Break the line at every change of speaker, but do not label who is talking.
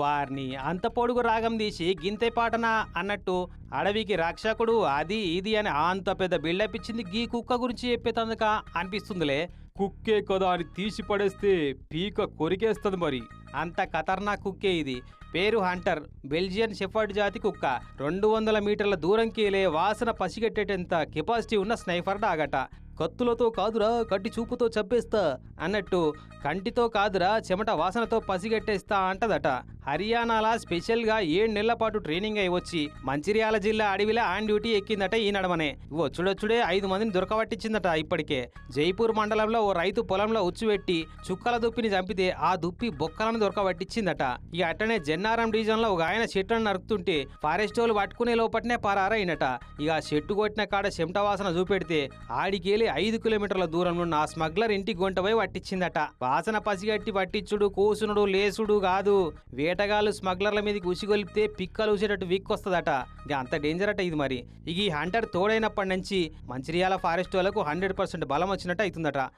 వారిని అంత పొడుగు రాగం తీసి గింతే పాటనా అన్నట్టు అడవికి రక్షకుడు అది ఇది అని అంత పెద్ద బిల్డప్ ఇచ్చింది గీ కుక్క గురించి చెప్పేతందుక అనిపిస్తుందిలే. కుక్కే కదా అని తీసి పడేస్తే పీక కొరికేస్తుంది మరి. అంత ఖతర్నాక్ కుక్కే ఇది. పేరు హంటర్. బెల్జియన్ షెఫర్డ్ జాతి కుక్క. రెండు వందల మీటర్ల దూరంకి వెళ్ళే వాసన పసిగట్టేటంత కెపాసిటీ ఉన్న స్నైఫర్ డాగట. కత్తులతో కాదురా కట్టి చూపుతో చంపేస్తా అన్నట్టు కంటితో కాదురా చెమట వాసనతో పసిగట్టేస్తా అంటదట. హర్యానాలా స్పెషల్గా ఏడు నెలల పాటు ట్రైనింగ్ అయి వచ్చి మంచిర్యాల జిల్లా అడవిలో ఆన్ డ్యూటీ ఎక్కిందట ఈ నడమనే. వచ్చుడొచ్చుడే ఐదు మందిని దొరకబట్టించిందట ఇప్పటికే. జైపూర్ మండలంలో ఓ రైతు పొలంలో ఉచ్చుపెట్టి చుక్కల దుప్పిని చంపితే ఆ దుప్పి బొక్కలను దొరకబట్టించిందట. ఇక అట్టనే జన్నారం డివిజన్ ఒక ఆయన చెట్లను నరుకుతుంటే ఫారెస్ట్ వాళ్ళు పట్టుకునే లోపట్నే పరారైనట. ఇక ఆ చెట్టు కొట్టిన కాడ చెమట వాసన చూపెడితే ఆడికేలి ఐదు కిలోమీటర్ల దూరంలో ఉన్న ఆ స్మగ్లర్ ఇంటి గుంట పోయి పట్టించిందట. వాసన పసిగట్టి పట్టించుడు కూసునుడు లేసుడు కాదు. వేటగాళ్ళు స్మగ్లర్ల మీదకి ఉసిగొలిపితే పిక్కలు ఊసేటట్టు విక్కొస్తుందట. ఇక అంత డేంజర్ అట ఇది మరి. ఇక ఈ హంటర్ తోడైనప్పటి నుంచి మంచిర్యాల ఫారెస్ట్ వాళ్ళకు హండ్రెడ్ పర్సెంట్ బలం వచ్చినట్టు అవుతుందట